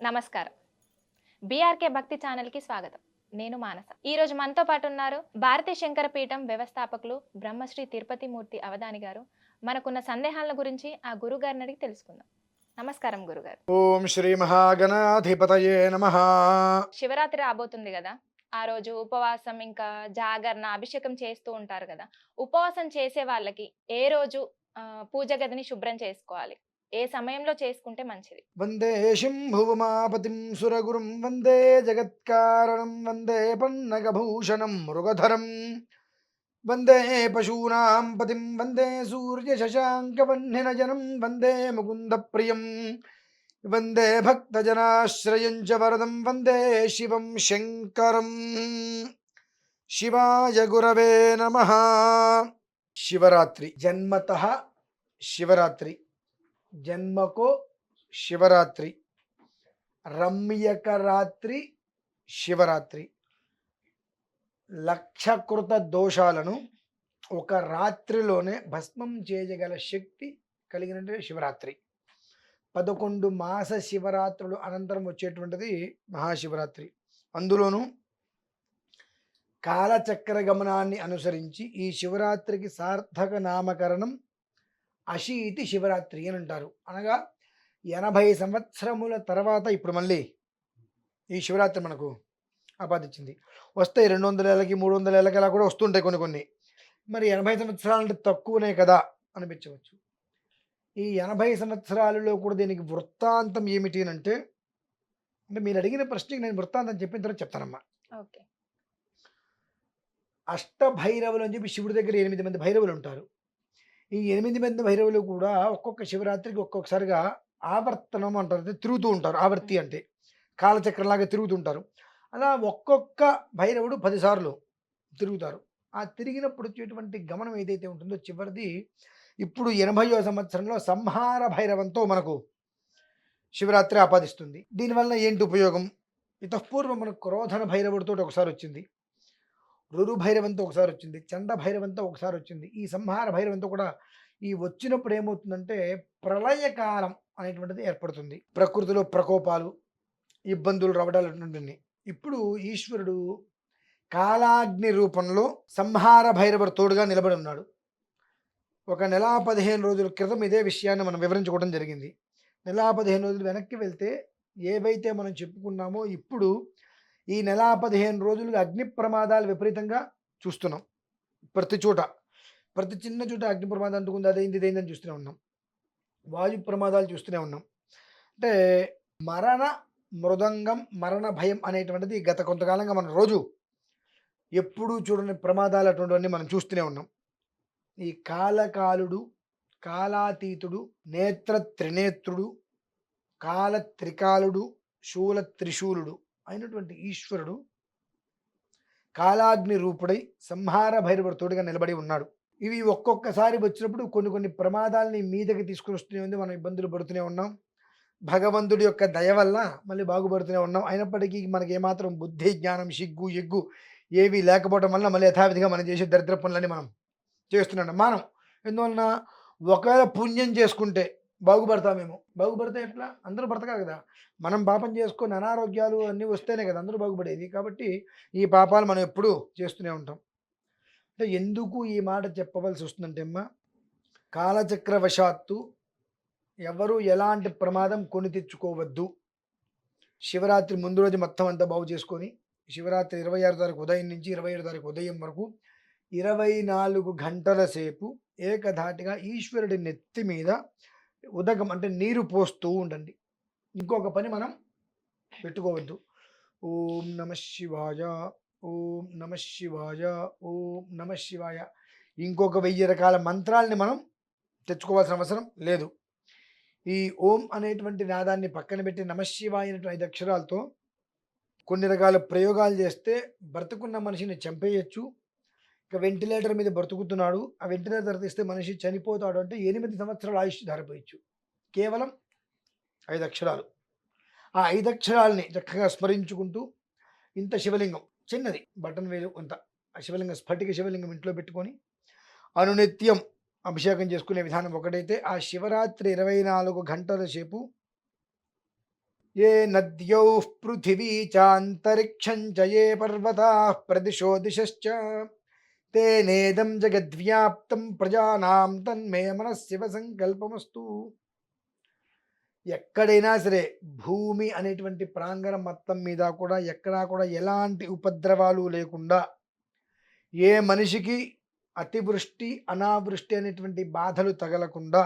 నమస్కారం. బీఆర్కే భక్తి ఛానల్కి స్వాగతం. నేను మానస. ఈ రోజు మనతో పాటు ఉన్నారు భారతీ శంకర పీఠం వ్యవస్థాపకులు బ్రహ్మశ్రీ తిరుపతి మూర్తి అవధాని గారు. మనకున్న సందేహాల గురించి ఆ గురువు గారిని అడిగి తెలుసుకుందాం. నమస్కారం గురుగారు. ఓం శ్రీ మహాగణాధిపతయే నమ. శివరాత్రి రాబోతుంది కదా. ఆ రోజు ఉపవాసం ఇంకా జాగరణ అభిషేకం చేస్తూ ఉంటారు కదా. ఉపవాసం చేసే వాళ్ళకి ఏ రోజు పూజ గదిని శుభ్రం చేసుకోవాలి? ఏ సమయంలో చేసుకుంటే మంచిది? వందే శంభుమాపతిం సురగురుం వందే జగత్కారణం వందే పన్నగభూషణం మృగధరం. వందే పశూనాం పతిం వందే సూర్య శశాంకవన్నినజనం వందే ముకుంద ప్రియం వందే భక్తజనాశ్రయం చ వరదం వందే శివం శంకరం. శివాయ గురవే నమ. శివరాత్రి జన్మత శివరాత్రి. జన్మకో శివరాత్రి రమ్యక రాత్రి శివరాత్రి. లక్షకృత దోషాలను ఒక రాత్రిలోనే భస్మం చేయగల శక్తి కలిగినటువంటి శివరాత్రి. పదకొండు మాస శివరాత్రులు అనంతరం వచ్చేటువంటిది మహాశివరాత్రి. అందులోనూ కాలచక్ర గమనాన్ని అనుసరించి ఈ శివరాత్రికి సార్థక నామకరణం అశీతి శివరాత్రి అని అంటారు. అనగా ఎనభై సంవత్సరముల తర్వాత ఇప్పుడు మళ్ళీ ఈ శివరాత్రి మనకు ఆపాదించింది. వస్తాయి రెండు వందల ఏళ్ళకి మూడు వందల ఏళ్ళకి అలా కూడా వస్తుంటాయి కొన్ని కొన్ని. మరి ఎనభై సంవత్సరాలంటే తక్కువనే కదా అనిపించవచ్చు. ఈ ఎనభై సంవత్సరాలలో కూడా దీనికి వృత్తాంతం ఏమిటి అని అంటే అంటే మీరు అడిగిన ప్రశ్నకి నేను వృత్తాంతం చెప్పిన తర్వాత చెప్తానమ్మా. ఓకే. అష్టభైరవులు అని చెప్పి శివుడి దగ్గర ఎనిమిది మంది భైరవులు ఉంటారు. ఈ ఎనిమిది మంది భైరవులు కూడా ఒక్కొక్క శివరాత్రికి ఒక్కొక్కసారిగా ఆవర్తనం అంటారు. అంటే తిరుగుతూ ఉంటారు. ఆవర్తి అంటే కాలచక్రంలాగా తిరుగుతుంటారు అలా ఒక్కొక్క భైరవుడు పదిసార్లు తిరుగుతారు. ఆ తిరిగినప్పుడు వచ్చేటువంటి గమనం ఏదైతే ఉంటుందో చివరిది ఇప్పుడు ఎనభైవ సంవత్సరంలో సంహార భైరవంతో మనకు శివరాత్రి ఆపాదిస్తుంది. దీనివల్ల ఏంటి ఉపయోగం? ఇతపూర్వం మనకు క్రోధన భైరవుడితో ఒకసారి వచ్చింది. రురు భైరవంతో ఒకసారి వచ్చింది చండ భైరవంతో ఒకసారి వచ్చింది. ఈ సంహార భైరవంతో కూడా ఈ వచ్చినప్పుడు ఏమవుతుందంటే ప్రళయకాలం అనేటువంటిది ఏర్పడుతుంది. ప్రకృతిలో ప్రకోపాలు ఇబ్బందులు రావడాలు ఉంటుంది ఇప్పుడు ఈశ్వరుడు కాలాగ్ని రూపంలో సంహార భైరవ తోడుగా నిలబడి ఉన్నాడు. ఒక నెల పదిహేను రోజుల క్రితం ఇదే విషయాన్ని మనం వివరించుకోవడం జరిగింది. నెల పదిహేను రోజులు వెనక్కి వెళ్తే ఏవైతే మనం చెప్పుకున్నామో ఇప్పుడు ఈ నెల పదిహేను రోజులుగా అగ్ని ప్రమాదాలు విపరీతంగా చూస్తున్నాం. ప్రతి చోట ప్రతి చిన్న చోట అగ్ని ప్రమాదం అంటుకుంది అదేంది ఇదేందని చూస్తూనే ఉన్నాం. వాయు ప్రమాదాలు చూస్తూనే ఉన్నాం. అంటే మరణ మృదంగం మరణ భయం అనేటువంటిది గత కొంతకాలంగా మనం రోజు ఎప్పుడూ చూడని ప్రమాదాలు అటువంటివన్నీ మనం చూస్తూనే ఉన్నాం. ఈ కాలకాలుడు కాలాతీతుడు నేత్ర త్రినేత్రుడు కాల త్రికాలుడు శూల త్రిశూలుడు అయినటువంటి ఈశ్వరుడు కాలాగ్ని రూపుడై సంహార భైరవుడు తోడుగా నిలబడి ఉన్నాడు. ఇవి ఒక్కొక్కసారి వచ్చినప్పుడు కొన్ని కొన్ని ప్రమాదాలని మీదకి తీసుకుని ఉంది. మనం ఇబ్బందులు పడుతూనే ఉన్నాం. భగవంతుడి యొక్క దయ వల్ల మళ్ళీ బాగుపడుతూనే ఉన్నాం. అయినప్పటికీ మనకి ఏమాత్రం బుద్ధి జ్ఞానం సిగ్గు ఎగ్గు ఏవి లేకపోవడం వల్ల మళ్ళీ యథావిధిగా మనం చేసే దరిద్ర పనులని మనం చేస్తున్నాం. మనం ఎందువలన ఒకవేళ పుణ్యం చేసుకుంటే బాగుపడతామేమో. బాగుపడితే ఎట్లా? అందరూ బ్రతకాలి కదా. మనం పాపం చేసుకొని అనారోగ్యాలు అన్నీ వస్తేనే కదా అందరూ బాగుపడేది. కాబట్టి ఈ పాపాలు మనం ఎప్పుడూ చేస్తూనే ఉంటాం. అంటే ఎందుకు ఈ మాట చెప్పవలసి వస్తుందంటే అమ్మ కాలచక్రవశాత్తు ఎవరు ఎలాంటి ప్రమాదం కొని తెచ్చుకోవద్దు. శివరాత్రి ముందు రోజు మొత్తం అంతా బాగు చేసుకొని శివరాత్రి ఇరవై ఆరు తారీఖు ఉదయం నుంచి ఇరవై ఏడు తారీఖు ఉదయం వరకు ఇరవై నాలుగు గంటల సేపు ఏకధాటిగా ఈశ్వరుడి నెత్తి మీద ఉదకం అంటే నీరు పోస్తూ ఉండండి. ఇంకొక పని మనం పెట్టుకోవద్దు. ఓం నమ శివాయ ఓం నమ శివాయ ఓం నమ శివాయ. ఇంకొక వెయ్యి రకాల మంత్రాల్ని మనం తెచ్చుకోవాల్సిన అవసరం లేదు. ఈ ఓం అనేటువంటి నాదాన్ని పక్కన పెట్టి నమశివాయ అనేటువంటి ఐదు అక్షరాలతో కొన్ని రకాల ప్రయోగాలు చేస్తే బ్రతుకున్న మనిషిని చంపేయచ్చు. ఇక వెంటిలేటర్ మీద బ్రతుకుతున్నాడు. ఆ వెంటిలేటర్ తీస్తే మనిషి చనిపోతాడు అంటే ఎనిమిది సంవత్సరాల ఆయుష్ ధరపోయచ్చు కేవలం ఐదు అక్షరాలు. ఆ ఐదు అక్షరాలని చక్కగా స్మరించుకుంటూ ఇంత శివలింగం చిన్నది బటన్ వేలు అంత ఆ శివలింగం స్ఫటిక శివలింగం ఇంట్లో పెట్టుకొని అనునిత్యం అభిషేకం చేసుకునే విధానం ఒకటైతే ఆ శివరాత్రి ఇరవై నాలుగు గంటల సేపు ఏ నద్యౌ పృథివీ చాంతరిక్షం చ ఏ పర్వతా ప్రదిశో దిశ్చ తేనేదం జగద్వ్యాప్తం ప్రజానాం తన్మే శివ సంకల్పమస్తు ఎక్కడైనా సరే భూమి అనేటువంటి ప్రాంగణం మొత్తం మీద కూడా ఎక్కడా కూడా ఎలాంటి ఉపద్రవాలు లేకుండా ఏ మనిషికి అతివృష్టి అనావృష్టి అనేటువంటి బాధలు తగలకుండా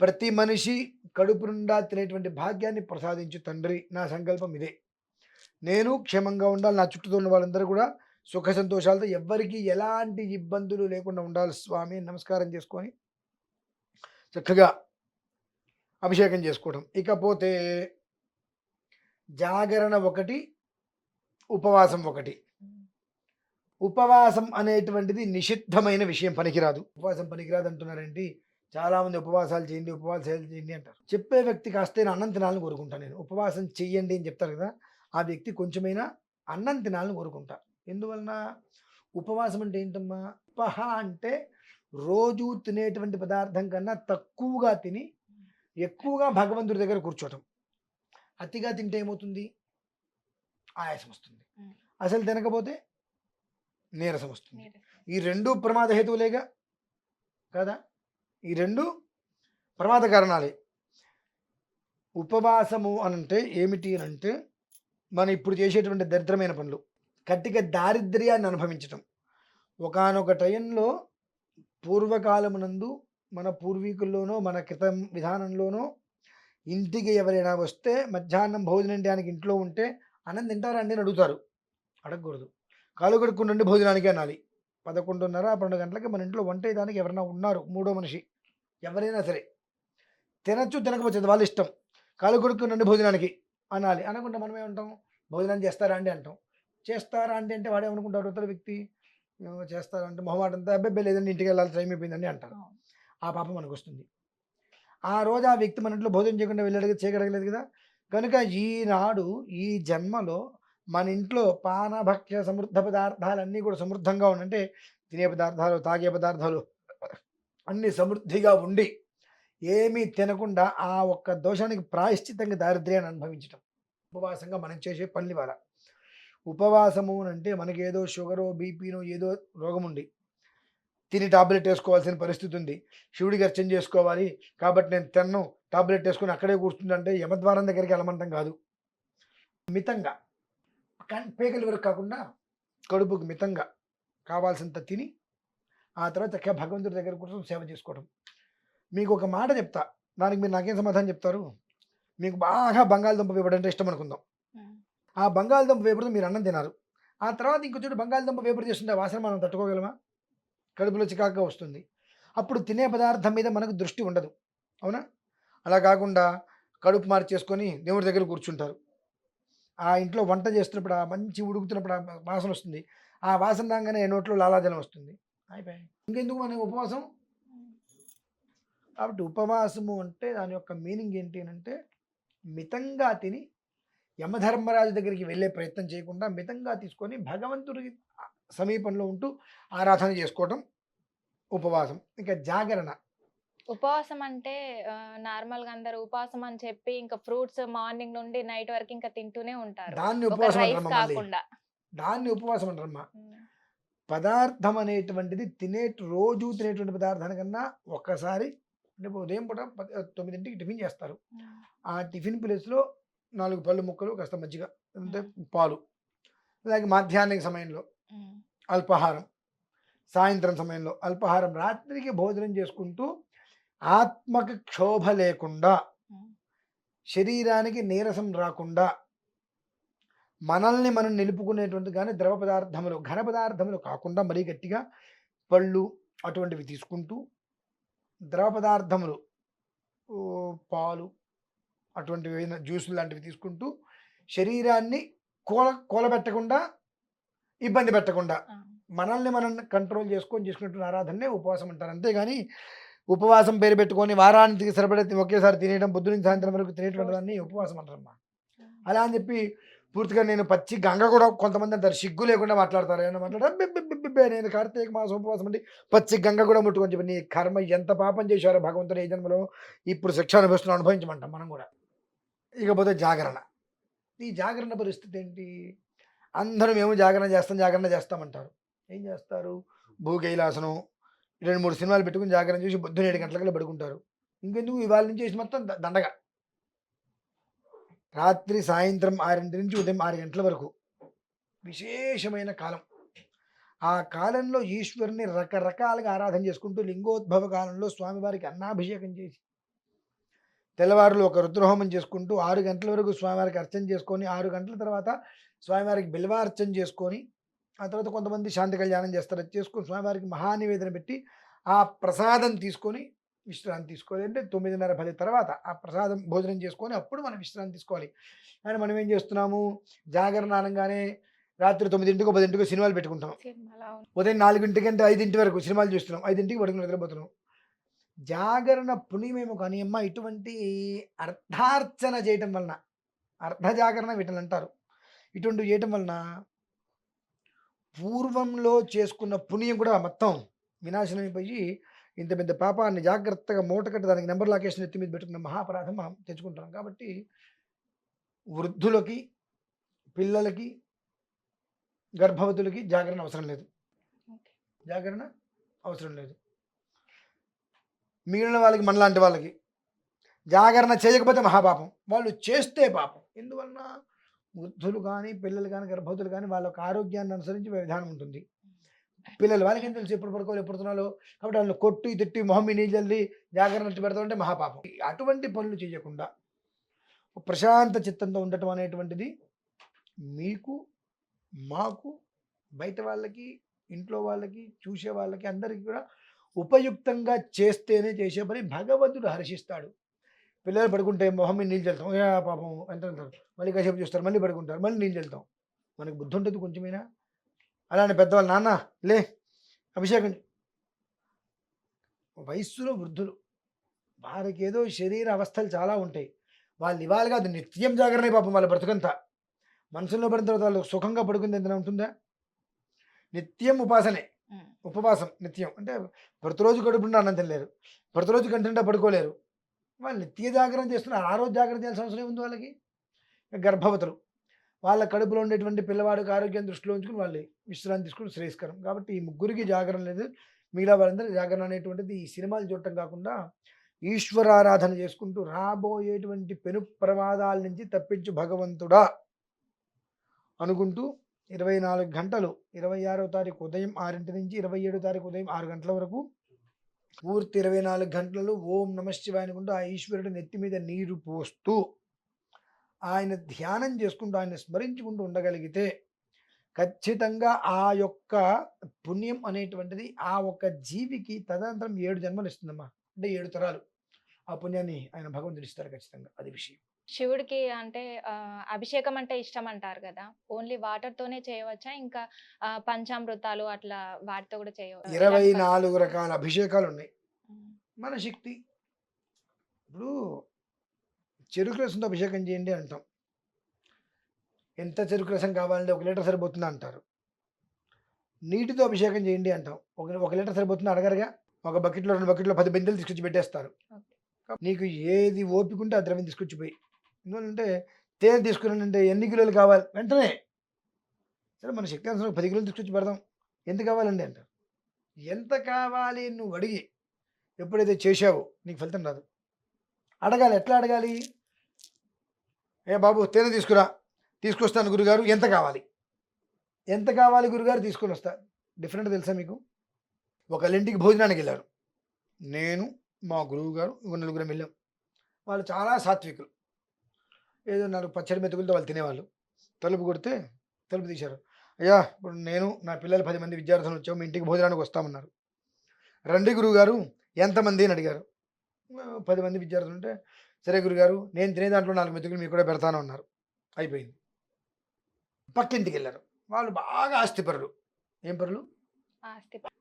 ప్రతి మనిషి కడుపు నిండా తినేటువంటి భాగ్యాన్ని ప్రసాదించు తండ్రి. నా సంకల్పం ఇదే. నేను క్షేమంగా ఉండాలి. నా చుట్టూ ఉన్న వాళ్ళందరూ కూడా సుఖ సంతోషాలతో ఎవ్వరికీ ఎలాంటి ఇబ్బందులు లేకుండా ఉండాలి స్వామి నమస్కారం చేసుకొని చక్కగా అభిషేకం చేసుకోవడం ఇకపోతే జాగరణ ఒకటి ఉపవాసం ఒకటి. ఉపవాసం అనేటువంటిది నిషిద్ధమైన విషయం పనికిరాదు. ఉపవాసం పనికిరాదు అంటున్నారేంటి? చాలామంది ఉపవాసాలు చేయండి ఉపవాసాలు చేయండి అంటారు. చెప్పే వ్యక్తి కాస్త అన్నం తినాలని కోరుకుంటాను నేను. ఉపవాసం చెయ్యండి అని చెప్తారు కదా ఆ వ్యక్తి కొంచెమైనా అన్నం తినాలని కోరుకుంటా. ఎందువలన ఉపవాసం అంటే ఏంటమ్మా? ఉపహ అంటే రోజు తినేటువంటి పదార్థం కన్నా తక్కువగా తిని ఎక్కువగా భగవంతుడి దగ్గర కూర్చోవటం అతిగా తింటే ఏమవుతుంది? ఆయాసం వస్తుంది. అసలు తినకపోతే నీరసం వస్తుంది. ఈ రెండు ప్రమాద హేతువులేగా? కదా? ఈ రెండు ప్రమాద కారణాలే. ఉపవాసము అనంటే ఏమిటి అని అంటే మనం ఇప్పుడు చేసేటువంటి దరిద్రమైన పనులు. కట్టిక దారిద్ర్యాన్ని అనుభవించటం. ఒకానొక టైంలో పూర్వకాలమునందు మన పూర్వీకుల్లోనో మన క్రితం విధానంలోనో ఇంటికి ఎవరైనా వస్తే మధ్యాహ్నం భోజనం చేయడానికి ఇంట్లో ఉంటే అన్నం తింటారా అండి? అని అడుగుతారు. అడగకూడదు. కాలు కడుక్కుంటుండి భోజనానికి అనాలి. పదకొండున్నర పన్నెండు గంటలకి మన ఇంట్లో వంట దానికి ఎవరైనా ఉన్నారు మూడో మనిషి. ఎవరైనా సరే. తినచ్చు తినకపోతే వాళ్ళ ఇష్టం. కాలు కొడుకునండి భోజనానికి. అనాలి. అనకుండా మనమే ఉంటాం భోజనం చేస్తారా అండి? అంటాం. చేస్తారా అండి అంటే వాడేమనుకుంటాడు అవతల వ్యక్తి "ఏమో చేస్తారా అంటే మొహమాటంతా అబ్బాయి లేదండి ఇంటికి వెళ్ళాలి టైం అయిపోయిందండి అంటారు. ఆ పాపం మనకు వస్తుంది. ఆ రోజు ఆ వ్యక్తి మన ఇంట్లో భోజనం చేయకుండా వెళ్ళాడు చేయగలగలేదు కదా? కనుక ఈనాడు ఈ జన్మలో మన ఇంట్లో పానభక్ష్య సమృద్ధ పదార్థాలన్నీ కూడా సమృద్ధంగా ఉండంటే తినే పదార్థాలు తాగే పదార్థాలు అన్నీ సమృద్ధిగా ఉండి ఏమీ తినకుండా ఆ ఒక్క దోషానికి ప్రాయశ్చిత్తంగా దారిద్ర్యాన్ని అనుభవించటం. ఉపవాసంగా మనం చేసే పనులు ఇవాళ. ఉపవాసము అని అంటే మనకి ఏదో షుగరో బీపీనో ఏదో రోగం ఉంది తిని టాబ్లెట్ వేసుకోవాల్సిన పరిస్థితి ఉంది శివుడికి అర్చన చేసుకోవాలి. కాబట్టి నేను తిన్ను టాబ్లెట్ వేసుకుని అక్కడే కూర్చుందంటే యమద్వారం దగ్గరికి వెళ్ళమంటాం కాదు. మితంగా. కన్ పేకల వరకు కాకుండా కడుపుకు మితంగా కావాల్సినంత తిని ఆ తర్వాత చక్కగా భగవంతుడి దగ్గర కోసం సేవ చేసుకోవడం మీకు ఒక మాట చెప్తా. దానికి మీరు నాకేం సమాధానం చెప్తారు? మీకు బాగా బంగాళదుంప ఇవ్వడం అంటే ఇష్టం అనుకుందాం. ఆ బంగాళదుంప వేపుడుతో మీరు అన్నం తినారు. ఆ తర్వాత ఇంకో చోటు బంగాళదుంప వేపుడు చేస్తుంటే వాసన మనం తట్టుకోగలమా? కడుపులో చికాకుగా వస్తుంది. అప్పుడు తినే పదార్థం మీద మనకు దృష్టి ఉండదు. అవునా? అలా కాకుండా కడుపు మార్చేసుకొని దేవుడి దగ్గర కూర్చుంటారు. ఆ ఇంట్లో వంట చేస్తున్నప్పుడు ఆ మంచి ఉడుకుతున్నప్పుడు ఆ వాసన వస్తుంది. ఆ వాసన రాగానే నోట్లో లాలాజలం వస్తుంది. అయిపోయి ఇంకెందుకు మన ఉపవాసం? కాబట్టి ఉపవాసము అంటే దాని యొక్క మీనింగ్ ఏంటి అని అంటే మితంగా తిని యమధర్మరాజు దగ్గరికి వెళ్ళే ప్రయత్నం చేయకుండా మితంగా తీసుకొని భగవంతుడి సమీపంలో ఉంటూ ఆరాధన చేసుకోవటం ఉపవాసం. ఇంకా జాగరణ. ఉపవాసం అంటే నార్మల్గా అందరు ఉపవాసం అని చెప్పి ఇంకా ఫ్రూట్స్ మార్నింగ్ నుండి నైట్ వరకు ఇంకా తింటూనే ఉంటారు. దాన్ని ఉపవాసం కాకుండా. దాన్ని ఉపవాసం అంటారమ్మా. పదార్థం అనేటువంటిది తినే రోజు తినేటువంటి పదార్థానికన్నా ఒక్కసారి అంటే ఉదయం పూట తొమ్మిదింటికి టిఫిన్ చేస్తారు. ఆ టిఫిన్ ప్లేస్లో నాలుగు పళ్ళు ముక్కలు కాస్త మజ్జిగ అంటే పాలు అలాగే మాధ్యాహ్నిక సమయంలో. అల్పాహారం సాయంత్రం సమయంలో అల్పాహారం రాత్రికి భోజనం చేసుకుంటూ ఆత్మకు క్షోభ లేకుండా. శరీరానికి నీరసం రాకుండా మనల్ని మనం నిలుపుకునేటువంటి కానీ ద్రవ పదార్థములు ఘన పదార్థములు కాకుండా మరీ గట్టిగా పళ్ళు అటువంటివి తీసుకుంటూ ద్రవ పదార్థములు పాలు అటువంటివి ఏదైనా జ్యూసులు లాంటివి తీసుకుంటూ శరీరాన్ని కూల కూలబెట్టకుండా ఇబ్బంది పెట్టకుండా. మనల్ని మనం కంట్రోల్ చేసుకొని చేసుకున్నటువంటి ఆరాధనే ఉపవాసం అంటారు. అంతేగాని ఉపవాసం పేరు పెట్టుకొని వారానికి సరిపడే ఒకేసారి తినేయడం నుంచి సాయంత్రం వరకు తినేటువంటి దాన్ని ఉపవాసం అంటారమ్మా. అలా అని చెప్పి పూర్తిగా నేను పచ్చి గంగ కూడా కొంతమంది అంటారు. సిగ్గు లేకుండా మాట్లాడతారు. ఏమన్నా మాట్లాడారు "అబ్బే, అబ్బే, అబ్బే, అబ్బే, నేను కార్తీక మాసం ఉపవాసం అంటే పచ్చి గంగ కూడా ముట్టుకొని చెప్పి నీ కర్మ ఎంత పాపం చేశారో భగవంతుడు ఏ జన్మలో ఇప్పుడు శిక్ష అనుభవిస్తున్నా అనుభవించమంటాం మనం కూడా. ఇకపోతే జాగరణ. ఈ జాగరణ పరిస్థితి ఏంటి అందరం మేము జాగరణ చేస్తాం? జాగరణ చేస్తామంటారు. ఏం చేస్తారు? భూకైలాసనం రెండు మూడు సినిమాలు పెట్టుకుని జాగరణ చూసి పొద్దున్న ఏడు గంటలకల్లా పడుకుంటారు. ఇంకెందుకు ఇవాళ నుంచి చేసి మొత్తం దండగా. రాత్రి సాయంత్రం ఆరింటి నుంచి ఉదయం ఆరు గంటల వరకు విశేషమైన కాలం. ఆ కాలంలో ఈశ్వరుని రకరకాలుగా ఆరాధన చేసుకుంటూ లింగోద్భవ కాలంలో స్వామివారికి అన్నాభిషేకం చేసి తెల్లవారులు ఒక రుద్రహోమం చేసుకుంటూ ఆరు గంటల వరకు స్వామివారికి అర్చన చేసుకొని ఆరు గంటల తర్వాత స్వామివారికి బిల్వార్చన చేసుకొని ఆ తర్వాత కొంతమంది శాంతి కళ్యాణం చేస్తారు. చేసుకొని స్వామివారికి మహానివేదన పెట్టి ఆ ప్రసాదం తీసుకొని విశ్రాంతి తీసుకోవాలి. అంటే తొమ్మిదిన్నర పది తర్వాత ఆ ప్రసాదం భోజనం చేసుకొని అప్పుడు మనం విశ్రాంతి తీసుకోవాలి. కానీ మనం ఏం చేస్తున్నాము? జాగరణ అనగానే రాత్రి తొమ్మిదింటికో పదింటికో సినిమాలు పెట్టుకుంటాం. ఉదయం నాలుగింటికి అంటే ఐదింటి వరకు సినిమాలు చూస్తున్నాం. ఐదింటికి పడుకుని నిద్రపోతున్నాం. జాగరణ పుణ్యమేమో కానీ అమ్మ ఇటువంటి అర్ధార్చన చేయటం వలన అర్ధ జాగరణ వీటిని అంటారు. ఇటువంటి చేయటం వలన పూర్వంలో చేసుకున్న పుణ్యం కూడా మొత్తం వినాశనం అయిపోయి ఇంత పెద్ద పాపాన్ని జాగ్రత్తగా మూటకట్టి దానికి నెంబర్ లాకేషన్ ఎత్తి మీద పెట్టుకున్న మహాపరాధం మనం తెచ్చుకుంటాం కాబట్టి వృద్ధులకి పిల్లలకి గర్భవతులకి జాగరణ అవసరం లేదు. జాగరణ అవసరం లేదు. మిగిలిన వాళ్ళకి మనలాంటి వాళ్ళకి. జాగరణ చేయకపోతే మహాపాపం. వాళ్ళు చేస్తే పాపం. ఎందువలన? వృద్ధులు కానీ పిల్లలు కానీ గర్భవతులు కానీ వాళ్ళ యొక్క ఆరోగ్యాన్ని అనుసరించి విధానం ఉంటుంది. పిల్లలు వాళ్ళకి తెలుసు? ఎప్పుడు పడుకోవాలి ఎప్పుడు తినాలో? కాబట్టి వాళ్ళు కొట్టి తిట్టి మొహం మీద జల్లి చల్లి జాగరణ పెడతామంటే మహాపాపం. అటువంటి పనులు చేయకుండా ప్రశాంత చిత్తంతో ఉండటం అనేటువంటిది మీకు మాకు బయట వాళ్ళకి ఇంట్లో వాళ్ళకి చూసే వాళ్ళకి అందరికీ కూడా ఉపయుక్తంగా చేస్తేనే చేసే పని భగవంతుడు హర్షిస్తాడు. పిల్లలు పడుకుంటే మొహం మీద నీళ్ళు చల్లుతాం. పాపం ఎంత అంటారు మళ్ళీ కాసేపు చూస్తారు మళ్ళీ పడుకుంటారు మళ్ళీ నీళ్ళు చల్లుతాం. మనకు బుద్ధి ఉంటుంది కొంచెమైనా. అలానే పెద్దవాళ్ళు నాన్న లే అభిషేకం వయస్సులో వృద్ధులు వారికి ఏదో శరీర అవస్థలు చాలా ఉంటాయి. వాళ్ళు ఇవాళ కాదు నిత్యం జాగరణ పాపం వాళ్ళ బ్రతుకంతా. మనసులో పడిన తర్వాత వాళ్ళు సుఖంగా పడుకుంది ఎంత ఉంటుందా? నిత్యం ఉపాసనే. ఉపవాసం నిత్యం. అంటే ప్రతిరోజు కడుపుండా అన్నం తినలేరు. ప్రతిరోజు కంటిండా పడుకోలేరు. వాళ్ళు నిత్య జాగ్రత్త చేస్తున్నారు. ఆ రోజు జాగ్రత్త చేయాల్సిన అవసరం ఏముంది వాళ్ళకి? గర్భవతులు. వాళ్ళ కడుపులో ఉండేటువంటి పిల్లవాడికి ఆరోగ్యం దృష్టిలో ఉంచుకుని వాళ్ళు విశ్రాంతి తీసుకుని శ్రేయస్కరం. కాబట్టి ఈ ముగ్గురికి జాగరణ లేదు. మిగతా వాళ్ళందరూ జాగరణ అనేటువంటిది ఈ సినిమాలు చూడటం కాకుండా ఈశ్వరారాధన చేసుకుంటూ రాబోయేటువంటి పెను ప్రమాదాల నుంచి తప్పించు భగవంతుడా అనుకుంటూ ఇరవై నాలుగు గంటలు ఇరవై ఆరో తారీఖు ఉదయం ఆరింటి నుంచి ఇరవై ఏడో తారీఖు ఉదయం ఆరు గంటల వరకు పూర్తి ఇరవై నాలుగు గంటలు ఓం నమ శివాయ అనుకుంటూ ఆ ఈశ్వరుడు నెత్తి మీద నీరు పోస్తూ ఆయన ధ్యానం చేసుకుంటూ ఆయన స్మరించుకుంటూ ఉండగలిగితే ఖచ్చితంగా ఆ యొక్క పుణ్యం అనేటువంటిది ఆ ఒక్క జీవికి తదనంతరం ఏడు జన్మలు ఇస్తుందమ్మా. అంటే ఏడు తరాలు. ఆ పుణ్యాన్ని ఆయన భగవంతుడు ఇస్తారు ఖచ్చితంగా. అది విషయం. శివుడికి అంటే అభిషేకం అంటే ఇష్టం అంటారు కదా! ఓన్లీ వాటర్ తోనే చేయవచ్చా? ఇంకా పంచామృతాలు అట్లా వాటితో కూడా చేయవచ్చు ఇరవై నాలుగు రకాల అభిషేకాలు ఉన్నాయి మన శక్తి. ఇప్పుడు చెరుకు రసంతో అభిషేకం చేయండి అంటాం. ఎంత చెరుకు రసం కావాలంటే ఒక లీటర్ సరిపోతుందా అంటారు. నీటితో అభిషేకం చేయండి అంటాం. ఒక ఒక లీటర్ సరిపోతుందా అడగరుగా? ఒక బకెట్లో రెండు బకెట్లో పది బిందెలు తీసుకొచ్చి పెట్టేస్తారు. నీకు ఏది ఓపిక ఉంటే ఆ ద్రవ్యం తీసుకొచ్చి పోయి ఎందుకంటే తేనె తీసుకున్నానంటే ఎన్ని కిలోలు కావాలి? వెంటనే. సరే మన శక్తి అనుసరం పది కిలోలు తీసుకొచ్చి పెడదాం. ఎంత కావాలండి అంటారు ఎంత కావాలి నువ్వు అడిగి ఎప్పుడైతే చేశావో నీకు ఫలితం రాదు. అడగాలి. ఎట్లా అడగాలి? ఏ బాబు తేనె తీసుకురా. తీసుకొస్తాను గురుగారు. ఎంత కావాలి? ఎంత కావాలి గురుగారు? తీసుకొని వస్తా. డిఫరెంట్ తెలుసా మీకు? ఒకళ్ళింటికి భోజనానికి వెళ్ళారు. నేను మా గురువు గారు ఇంకో నలుగురం వెళ్ళాం. వాళ్ళు చాలా సాత్వికులు. ఏదో నాలుగు పచ్చడి మెతుకులతో వాళ్ళు తినేవాళ్ళు. తలుపు కొడితే తలుపు తీశారు. అయ్యా ఇప్పుడు నేను నా పిల్లలు పది మంది విద్యార్థులు వచ్చాము మీ ఇంటికి భోజనానికి వస్తామన్నారు. రండి గురువుగారు ఎంతమంది అని అడిగారు. "ఆ, పది మంది విద్యార్థులు ఉంటే సరే గురుగారు నేను తినే దాంట్లో నాలుగు మెతుకులు మీకు కూడా పెడతాను అన్నారు. అయిపోయింది. పక్కింటికి వెళ్ళారు వాళ్ళు బాగా ఆస్తిపరులు. ఏం పరులు?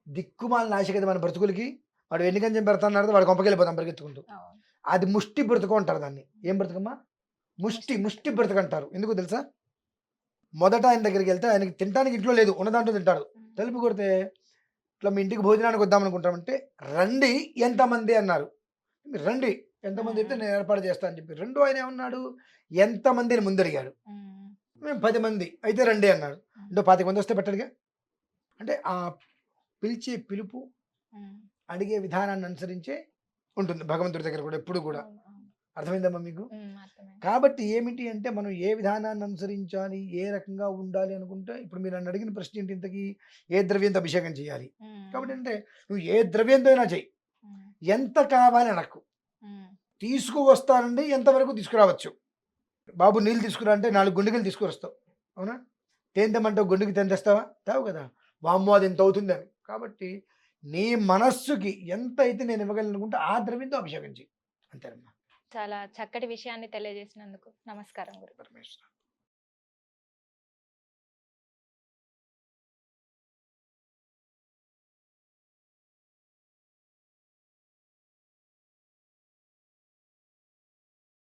దిక్కుమాల నాశ కదా మన బ్రతుకులకి వాడు ఎన్ని కంచెం పెడతాన్నారు వాడు కొంపకెళ్ళిపోతాం పరిగెత్తుకుంటూ. అది ముష్టి బ్రతుకు అంటారు దాన్ని. ఏం బ్రతుకమ్మా? ముష్టి ముష్టి బ్రతుకు అంటారు. ఎందుకు తెలుసా? మొదట ఆయన దగ్గరికి వెళ్తే ఆయనకి తినడానికి ఇంట్లో లేదు ఉన్న దాంట్లో తింటాడు. తలుపు కొడితే ఇట్లా మీ ఇంటికి భోజనానికి వద్దాం అనుకుంటామంటే రండి ఎంతమంది అన్నారు. రండి ఎంతమంది అయితే. నేను ఏర్పాటు చేస్తాను అని చెప్పి రెండో ఆయన ఏమన్నాడు? ఎంతమందిని ముందడిగాడు. ఉమ్, మేము పది మంది అయితే రండి అన్నాడు. అంటే పాతిక మంది వస్తే పెట్టడుగా అంటే ఆ పిలిచే పిలుపు అడిగే విధానాన్ని అనుసరించే ఉంటుంది భగవంతుడి దగ్గర కూడా ఎప్పుడు కూడా. అర్థమైందమ్మా మీకు. కాబట్టి ఏమిటి అంటే మనం ఏ విధానాన్ని అనుసరించాలి ఏ రకంగా ఉండాలి అనుకుంటే ఇప్పుడు మీరు నన్ను అడిగిన ప్రశ్న ఏంటి ఇంతకీ? ఏ ద్రవ్యంతో అభిషేకం చేయాలి? కాబట్టి అంటే నువ్వు ఏ ద్రవ్యంతో అయినా చెయ్యి ఎంత కావాలి అనకు. తీసుకువస్తానండి ఎంతవరకు తీసుకురావచ్చు? బాబు నీళ్ళు తీసుకురా అంటే నాలుగు గుండెలు తీసుకువస్తావు. అవునా? తేంతమంటావు గుండెకి తెంతేస్తావా తావు కదా. వామ్మో అది ఎంత అవుతుంది అని. కాబట్టి నీ మనస్సుకి ఎంత అయితే నేను ఇవ్వగలను అనుకుంటే ఆ ద్రవ్యంతో అభిషేకం చేయి. అంతేనమ్మా. చాలా చక్కటి విషయాన్ని తెలియజేసినందుకు నమస్కారం గురు. పరమేశ్వర.